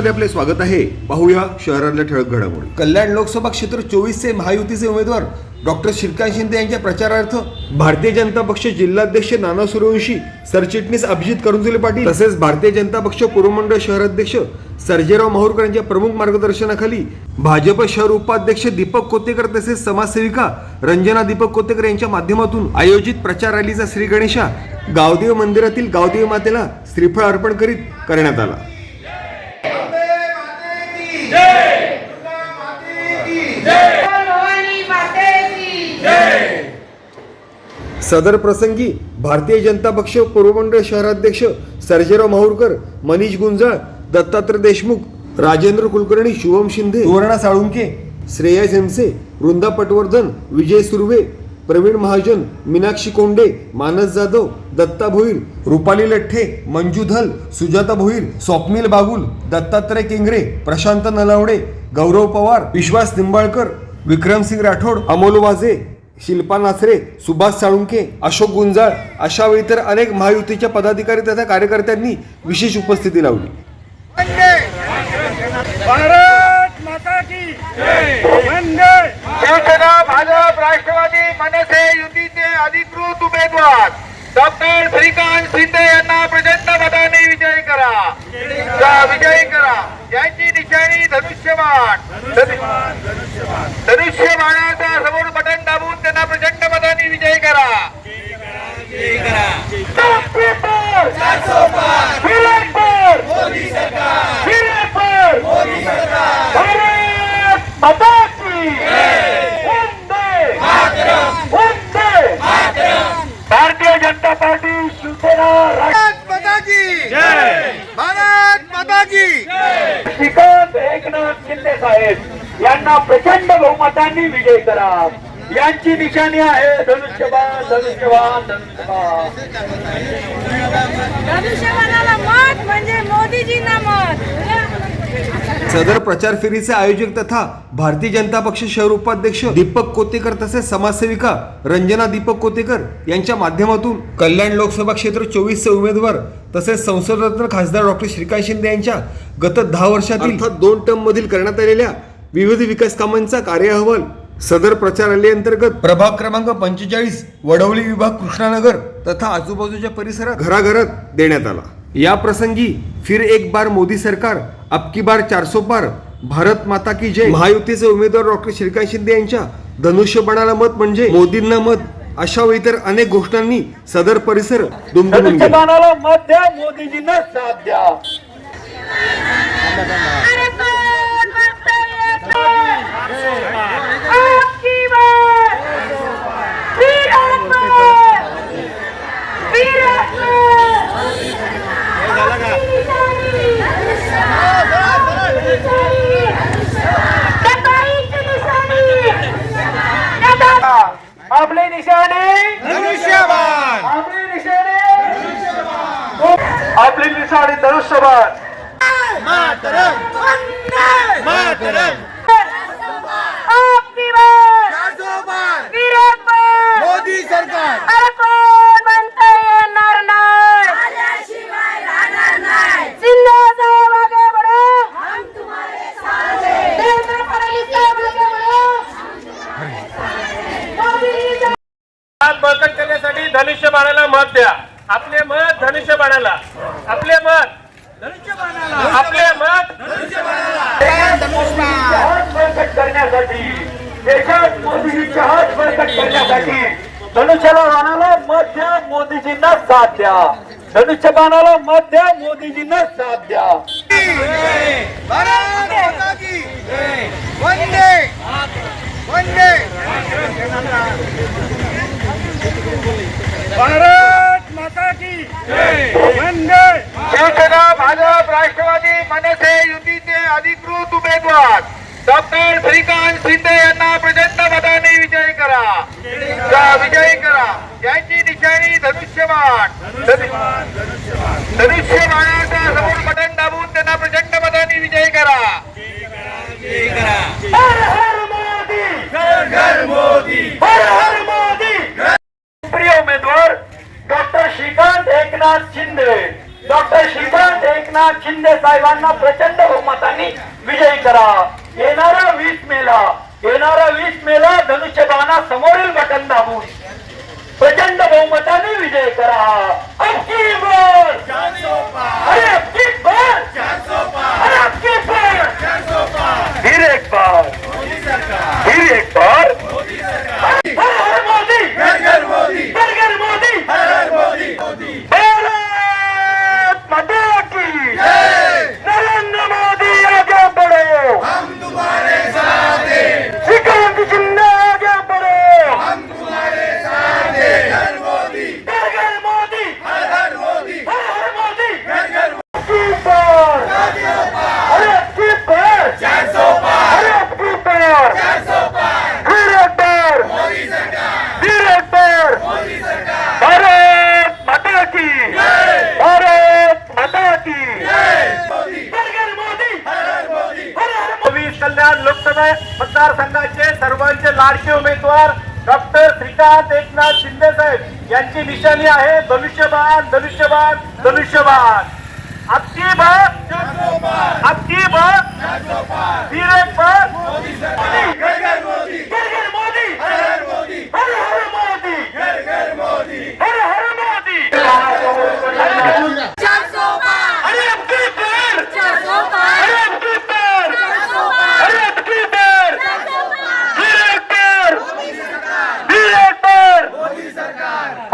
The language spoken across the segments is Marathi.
मध्ये आपले स्वागत आहे. पाहूया शहरातल्या ठळक घडामोडी. कल्याण लोकसभा क्षेत्र चोवीसचे महायुतीचे उमेदवार डॉक्टर श्रीकांत शिंदे यांच्या प्रचारार्थ भारतीय जनता पक्ष जिल्हाध्यक्ष नाना सूर्यवंशी सरचिटणीस अभिजित करुंजुले पाटील तसेच भारतीय जनता पक्ष पूर्वमंडळ शहराध्यक्ष सर्जेराव माहूरकर यांच्या प्रमुख मार्गदर्शनाखाली भाजप शहर उपाध्यक्ष दीपक कोतेकर तसेच समाजसेविका रंजना दीपक कोतेकर यांच्या माध्यमातून आयोजित प्रचार रॅलीचा श्री गणेशा गावदेव मंदिरातील गावदेव मातेला श्रीफळ अर्पण करीत करण्यात आला भवानी माते की सदर प्रसंगी भारतीय जनता पक्ष पूर्वमंडळ शहराध्यक्ष सर्जेराव माहूरकर मनीष गुंजाळ दत्तात्रय देशमुख राजेंद्र कुलकर्णी शुभम शिंदे सुवर्णा साळुंके श्रेयस हेमसे वृंदा पटवर्धन विजय सुर्वे प्रवीण महाजन मीनाक्षी कोंडे मानस जाधव दत्ता भोईर रुपाली लठ्ठे मंजू धल सुजाता भोईर स्वप्नील बागुल दत्तात्रय केंगरे प्रशांत नलावडे गौरव पवार विश्वास निंबाळकर विक्रमसिंग राठोड अमोल वाझे. शिल्पा नाचरे सुभाष साळुंके अशोक गुंजाळ अशा व अनेक महायुतीच्या पदाधिकारी तथा कार्यकर्त्यांनी विशेष उपस्थिती लावली. भारत माता की शिवसेना भाजप राष्ट्रवादी मनसे युतीचे अधिकृत उमेदवार डॉक्टर श्रीकांत शिंदे यांना प्रचंड मताने विजयी करा. विजय विजयी करा. यांची निशाणी धनुष्यबाण. धनुष्यबाणाचा समोर बटन दाबून त्यांना प्रचंड मताने विजयी करा विराटपूर! विराटपूर! भारत माता की वंदे वंदे भारतीय जनता पार्टी शिवसेना भारत माता की भारत माता की श्रीकांत एकनाथ शिंदे साहेब यांना प्रचंड बहुमतांनी विजय करा. यांची निशाणी आहे धनुष्यबाण धनुष्यबाण धनुष्यबाण. म्हणजे मोदीजींना मत. सदर प्रचार फेरीचे आयोजक तथा भारतीय जनता पक्ष शहर उपाध्यक्ष दीपक कोतेकर तसेच समाजसेविका रंजना दीपक कोतेकर यांच्या माध्यमातून कल्याण लोकसभा क्षेत्र चोवीसचे उमेदवार तसेच संसदरत्न खासदार डॉक्टर श्रीकांत शिंदे यांच्या गत दहा वर्षातील अर्थात दोन टर्म मधील करण्यात आलेल्या विविध विकास कामांचा कार्य अहवाल सदर प्रचार रॅली अंतर्गत प्रभाग क्रमांक पंचेचाळीस वडवली विभाग कृष्णानगर तथा आजूबाजूच्या परिसरात घराघरात देण्यात आला. या प्रसंगी फिर एक बार मोदी सरकार अबकी बार चारसो पार भारत माता की जय. महायुतीचे उमेदवार डॉक्टर श्रीकांत शिंदे यांच्या धनुष्यबाणाला मत म्हणजे मोदींना मत. अशा व इतर अनेक घोषणांनी सदर परिसर दुमदुमून गेला. धनुष्यबाणाला मत द्या मोदीजींना साथ द्या. म्हणतंय आपकी बात विराटपूर! विराटपूर! कताईची निशाणी! कता- आपली निशाणी धनुष्यबाण आपली निशाणी आपली निशाणी धनुष्यबाण! मोदी सरकार. अरे कोण म्हणतंय येणार नाही. शिंदे साहेब आगे बढ़ो! देवेंद्र फडणवीस साहेब आगे बढ़ो! मोदी जी हात बळकट करण्यासाठी धनुष्य बाणाला मत द्या. आपले मत धनुष्य बाणाला आपले मत. आपले मत. हात बळकट करण्यासाठी देशात मोदीजींचे हात बळकट करण्यासाठी धनुष्याला बाणाला मत द्या मोदीजींना साथ द्या. धनुष्य बाणाला मत द्या मोदीजींना साथ द्या. भारत! माता की वंदे। शिवसेना भाजप राष्ट्रवादी मनसे युतीचे अधिकृत उमेदवार. डॉक्टर श्रीकांत शिंदे यांना प्रचंड मताने विजयी करा. विजयी करा. यांची निशाणी धनुष्यबाण. धनुष्यबाणाचा समोर बटन दाबून त्यांना प्रचंड मताने विजयी करा. हर हर मोदी। घर मोदी. हर हर मोदी प्रिय उमेदवार डॉक्टर श्रीकांत एकनाथ शिंदे. डॉक्टर श्रीकांत एकनाथ शिंदे साहेबांना प्रचंड बहुमताने विजयी करा. येणारा वीस मेला येणारा वीस मेला धनुष्यबाणा समोरील बटन दाबून. प्रचंड बहुमताने विजय करा. अरे अरे अबकी बार फिर एक बार फिर एक बार हर हर मोदी घर घर मोदी घर घर मोदी हर हर मोदी भारत माता की नरेंद्र मोदी आगे बढ़ो हम तुम्हारे साथ हैं श्रीकांत शिंदे आगे बढ़ो हम तुम्हारे साथ हैं घर मोदी घर घर मोदी हर हर मोदी हर हर मोदी घर घर की पार अरे की पार चार सौ पार अरे की पार चार सौ पार फिर एक बार मोदी सरकार फिर एक बार मोदी सरकार भारत माता की भारत माता की घर घर मोदी हर हर मोदी हर हर मोदी वीस कल्याण लोकसभा मतदारसंघाचे सर्वांचे लाडके उमेदवार डॉक्टर श्रीकांत एकनाथ शिंदे साहेब यांची निशाणी आहे. धनुष्यबाण धनुष्यबाण धनुष्यबाण आपकी बात? आपकी बात? एक बार घर घर मोदी घर घर मोदी हर हर मोदी हर हर मोदी घर घर मोदी हर हर मोदी चार सौ पार अरे अब की बार चार सौ पार अरे अब की बार चार सौ पार अरे अब की बार चार सौ पार फिर एक बार फिर एक बार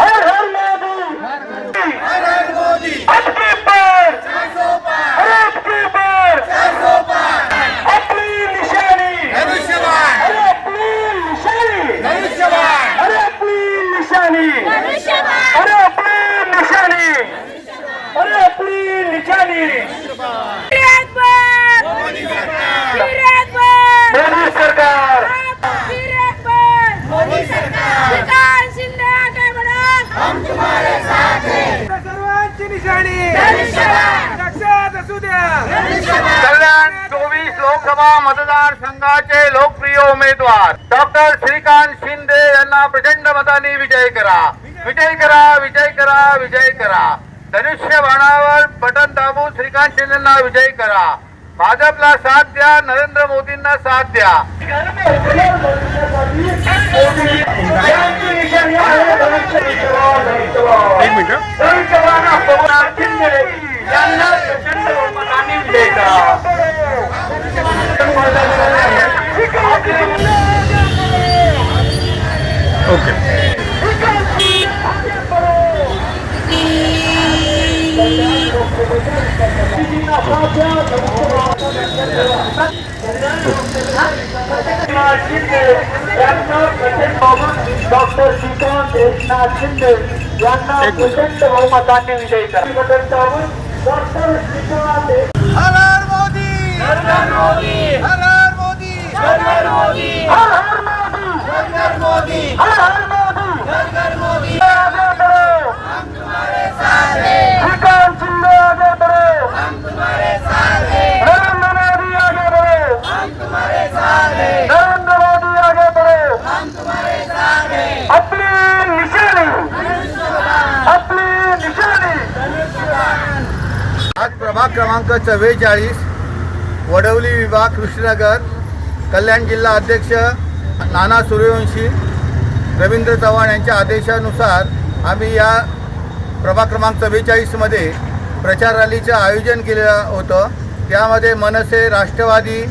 हर हर मोदी हर हर मोदी अब की बार अरे अब की बार अपनी निशानी अरे अपनी निशानी अरे अपनी निशानी धनुष्यबाण अरे अपनी निशानी अरे अपनी निशानी फिर एक बार फिर एक बार मोदी सरकार फिर एक बार मोदी सरकार श्रीकांत शिंदे आगे बढ़ो हम तुम्हारे साथ हैं सर्वांची निशाणी धनुष्यबाण लक्षात असू द्या धनुष्यबाण कल्याण चोवीस लोकसभा मतदारसंघाचे लोकप्रिय उमेदवार डॉक्टर श्रीकांत शिंदे यांना प्रचंड मताने विजय करा. विजय करा विजय करा विजय करा. धनुष्य बाणावर बटन दाबून श्रीकांत शिंदेना विजय करा. भाजपला साथ द्या नरेंद्र मोदींना साथ द्या. एक मिनिट विजय डॉक्टर श्रीकांत एकनाथ शिंदे यांना प्रचंड बहुमताने विजयी करा डॉक्टर श्रीकांत हर हर मोदी हर हर हर मोदी हर हर मोदी हर हर मोदी हर हर मोदी हर हर मोदी आगे बढ़ो हम तुम्हारे साथ हैं श्रीकांत शिंदे आगे बढ़ो हम तुम्हारे साथ हैं नरेंद्र मोदी आगे बढ़ो हम तुम्हारे साथ हैं नरेंद्र मोदी आगे बढ़ो हम तुम्हारे साथ हैं अपनी निशानी अपनी निशानी आज प्रभाग क्रमांक चव्वेचाळीस वडवली विभाग कृष्णनगर. कल्याण जिल्हा अध्यक्ष नाना सूर्यवंशी रवींद्र चव्हाण यांच्या आदेशानुसार आम्ही या प्रभाग क्रमांक चव्वेचाळीसमध्ये प्रचार रॅलीचं आयोजन केलेलं होतं. त्यामध्ये मनसे राष्ट्रवादी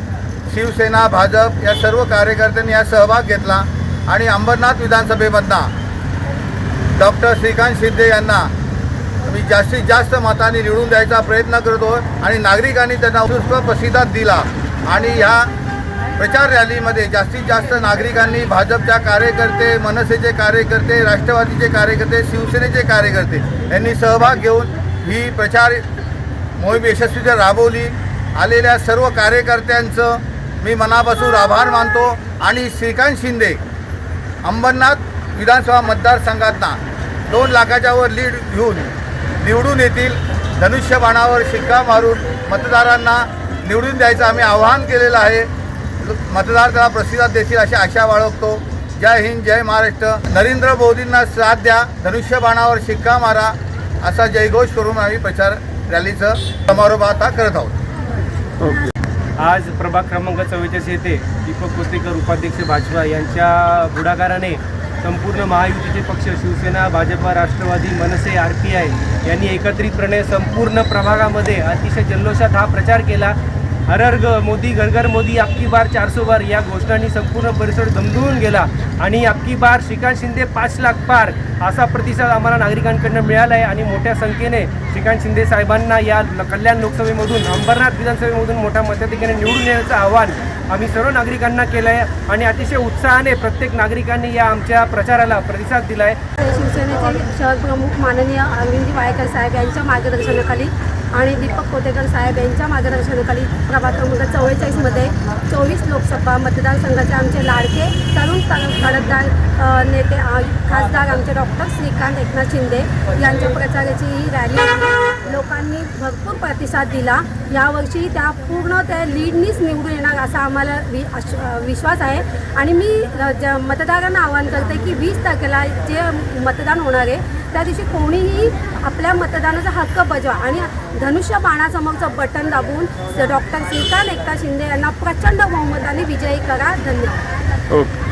शिवसेना भाजप या सर्व कार्यकर्त्यांनी यात सहभाग घेतला आणि अंबरनाथ विधानसभेमधनं डॉक्टर श्रीकांत शिंदे यांना मी जास्तीत जास्त मतांनी निवडून द्यायचा प्रयत्न करतो आणि नागरिकांनी त्यांना उत्स्फूर्त प्रतिसाद दिला. आणि ह्या प्रचार रॅलीमध्ये जास्तीत जास्त नागरिकांनी भाजपच्या कार्यकर्ते मनसेचे कार्यकर्ते राष्ट्रवादीचे कार्यकर्ते शिवसेनेचे कार्यकर्ते यांनी सहभाग घेऊन ही प्रचार मोहीम यशस्वीरित्या राबवली. आलेल्या सर्व कार्यकर्त्यांचं मी मनापासून आभार मानतो आणि श्रीकांत शिंदे अंबरनाथ विधानसभा मतदारसंघातना दोन लाखाच्या वर लीड घेऊन निवडून येतील. धनुष्यबाणावर शिक्का मारून मतदारांना निवडून द्यायचं आम्ही आवाहन केलेलं आहे. मतदार त्याला प्रतिसाद देतील अशी आशा बाळगतो. जय हिंद जय महाराष्ट्र. नरेंद्र मोदींना साथ द्या. धनुष्यबाणावर शिक्का मारा. असा जयघोष करून आम्ही प्रचार रॅलीचं समारोप आता करत आहोत. आज प्रभाग क्रमांक चव्वेचाळीस येथे दीपक कोतेकर उपाध्यक्ष भाजपा यांच्या पुढाकाराने संपूर्ण महायुतीचे पक्ष Shiv Sena Bhajapa Rashtravadi Manase R P I यांनी एकत्रितपणे संपूर्ण प्रभागामध्ये अतिशय जल्लोषात हा प्रचार केला. हर हर ग मोदी घर घर मोदी आपकी बार चारसो बार. या घोषणांनी संपूर्ण परिसर दमदून गेला आणि आपकी बार श्रीकांत शिंदे पाच लाख पार असा प्रतिसाद आम्हाला नागरिकांकडनं मिळाला आहे आणि मोठ्या संख्येने श्रीकांत शिंदे साहेबांना या कल्याण लोकसभेमधून अंबरनाथ विधानसभेमधून मोठ्या मताधिकाने निवडून येण्याचं आव्हान आम्ही सर्व नागरिकांना केलं आहे आणि अतिशय उत्साहाने प्रत्येक नागरिकांनी या आमच्या प्रचाराला प्रतिसाद दिला आहे शिवसेनेचे शहर प्रमुख माननीय अरविंदजी वायकर साहेब यांच्या मार्गदर्शनाखाली आणि दीपक कोतेकर साहेब यांच्या मार्गदर्शनाखाली प्रभाग क्रमांक चव्वेचाळीसमध्ये चोवीस लोकसभा मतदारसंघाचे आमचे लाडके तरुण त- तडफदार नेते खासदार आमचे डॉक्टर श्रीकांत एकनाथ शिंदे यांच्या प्रचाराची ही रॅली आहे. लोकांनी भरपूर प्रतिसाद दिला. यावर्षी त्या पूर्ण त्या लीडनीच निवडून येणार असा आम्हाला वि अश- विश्वास आहे. आणि मी ज मतदारांना आवाहन करते की वीस तारखेला जे मतदान होणार आहे त्या दिवशी कोणीही आपल्या मतदानाचा हक्क बजावा आणि धनुष्य बाणासमोरचं बटन दाबून डॉक्टर श्रीकांत एकनाथ शिंदे यांना प्रचंड बहुमताने विजयी करा. धन्यवाद. ओके.